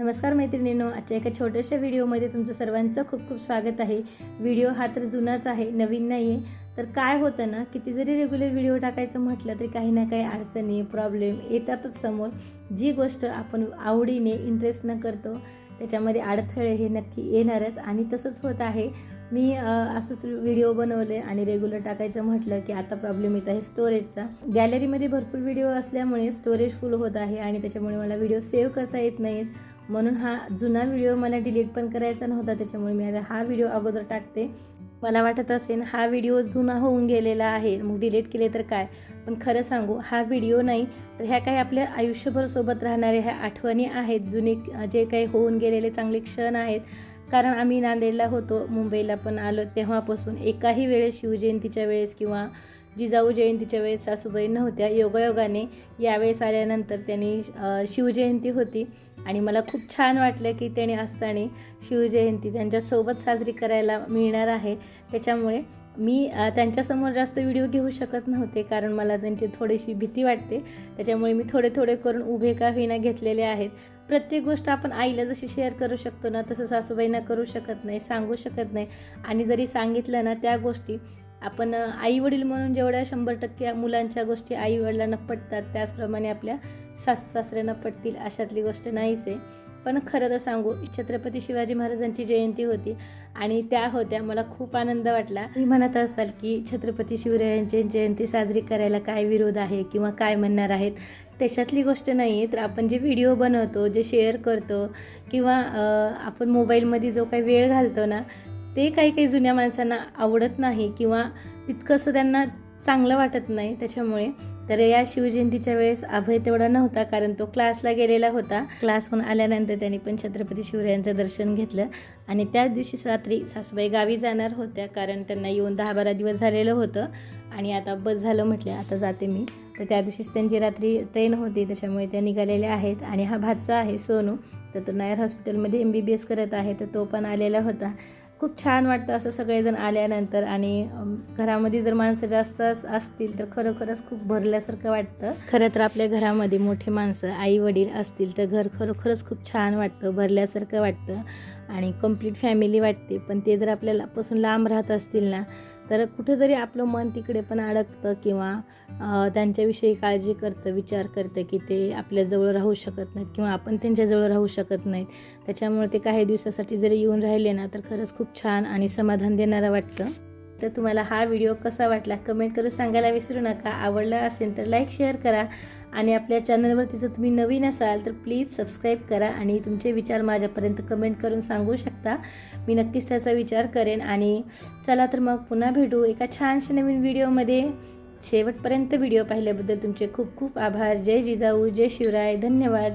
नमस्कार मैत्रिणींनो आजच्या एका छोट्याशा व्हिडिओमध्ये तुमचं सर्वांचं खूप खूप स्वागत आहे. व्हिडिओ हा तर जुनाच आहे नवीन नाही आहे तर काय होतं ना किती जरी रेग्युलर व्हिडिओ टाकायचं म्हटलं तरी काही ना काही अडचणी प्रॉब्लेम येतातच समोर. जी गोष्ट आपण आवडीने इंटरेस्टनं करतो त्याच्यामध्ये अडथळे हे नक्की येणारच. आणि तसंच होत आहे. मी असंच व्हिडिओ बनवले आणि रेग्युलर टाकायचं म्हटलं की आता प्रॉब्लेम येत आहे स्टोरेजचा गॅलरीमध्ये भरपूर व्हिडिओ असल्यामुळे स्टोरेज फुल होत आहे आणि त्याच्यामुळे मला व्हिडिओ सेव्ह करता येत नाहीत. म्हणून हा जुना व्हिडिओ मला डिलीट पण करायचा नव्हता त्याच्यामुळे मी आता हा व्हिडिओ अगोदर टाकते. मला वाटत असेल हा व्हिडिओ जुना होऊन गेलेला आहे मग डिलीट केले तर काय? पण खरं सांगू हा व्हिडिओ नाही तर ह्या काही आपल्या आयुष्यभर सोबत राहणाऱ्या ह्या आठवणी आहेत जुने जे काही होऊन गेलेले चांगले क्षण आहेत. कारण आम्ही नांदेडला होतो मुंबईला पण आलो तेव्हापासून. एकाही वेळेस शिवजयंतीच्या वेळेस किंवा जिजाऊ जयंतीच्या वेळेस सासूबाई नव्हत्या. योगायोगाने यावेळेस आल्यानंतर त्यांनी शिवजयंती होती. आणि मला खूप छान वाटलं की त्याने असताना शिवजयंती त्यांच्यासोबत साजरी करायला मिळणार आहे त्याच्यामुळे मी त्यांच्यासमोर जास्त व्हिडिओ घेऊ शकत नव्हते कारण मला त्यांची थोडीशी भीती वाटते. त्याच्यामुळे मी थोडे थोडे करून उभे का होईना घेतलेले आहेत. प्रत्येक गोष्ट आपण आईला जशी शेअर करू शकतो ना तसं सासूबाईंना करू शकत नाही सांगू शकत नाही. आणि जरी सांगितलं ना त्या गोष्टी आपण आई वडील म्हणून जेवढ्या शंभर टक्के मुलांच्या गोष्टी आई वडिलांना पटतात त्याचप्रमाणे आपल्या सास सासऱ्यांना पटतील अशातली गोष्ट नाहीच आहे. पण खरं तर सांगू छत्रपती शिवाजी महाराजांची जयंती होती आणि त्या होत्या. मला खूप आनंद वाटला. मी म्हणत असाल की छत्रपती शिवरायांची जयंती साजरी करायला काय विरोध आहे किंवा काय म्हणणार आहेत? त्याच्यातली गोष्ट नाही आहे तर आपण जे व्हिडिओ बनवतो जे शेअर करतो किंवा आपण मोबाईलमध्ये जो काही वेळ घालतो ना ते काही काही जुन्या माणसांना आवडत नाही किंवा तितकंसं त्यांना चांगलं वाटत नाही त्याच्यामुळे. तर या शिवजयंतीच्या वेळेस अभय तेवढा नव्हता कारण तो क्लासला गेलेला होता. क्लासहून आल्यानंतर त्यांनी पण छत्रपती शिवरायांचं दर्शन घेतलं आणि त्याच दिवशीच रात्री सासूबाई गावी जाणार होत्या कारण त्यांना येऊन दहा बारा दिवस झालेलं होतं. आणि आता बस झालं म्हटलं आता जाते मी. तर त्या दिवशीच त्यांची रात्री ट्रेन होती त्याच्यामुळे त्या निघालेल्या आहेत. आणि हा भाचा आहे सोनू तर तो नायर हॉस्पिटलमध्ये एम बी बी एस करत आहे तर तो पण आलेला होता. खूप छान वाटतं असं सगळेजण आल्यानंतर आणि घरामध्ये जर माणसं जास्त असतील तर खरोखरच खूप भरल्यासारखं वाटतं. खरं तर आपल्या घरामध्ये मोठे माणसं आई वडील असतील तर घर खरोखरच खूप छान वाटतं भरल्यासारखं वाटतं आणि कंप्लीट फॅमिली वाटते. पण ते जर आपल्याला पासून लांब राहत असतील ना तर कुठेतरी आपलं मन तिकडे पण अडकतं किंवा त्यांच्याविषयी काळजी करतं विचार करतं की ते आपल्याजवळ राहू शकत नाहीत किंवा आपण त्यांच्याजवळ राहू शकत नाहीत. त्याच्यामुळे ते काही दिवसासाठी जरी येऊन राहिले ना तर खरंच खूप छान आणि समाधान देणारं वाटतं. तर तुम्हाला हा व्हिडिओ कसा वाटला कमेंट करून सांगायला विसरू नका. आवडला असेल तर लाईक शेअर करा. आणि आपल्या चॅनलवरती जर तुम्ही नवीन असाल तर प्लीज सबस्क्राईब करा आणि तुमचे विचार माझ्यापर्यंत कमेंट करून सांगू शकता. मी नक्कीच त्याचा विचार करेन आणि चला तर मग पुन्हा भेटू एका छानशा नवीन व्हिडिओमध्ये. शेवटपर्यंत व्हिडिओ पाहिल्याबद्दल तुमचे खूप खूप आभार. जय जिजाऊ जय शिवराय. धन्यवाद.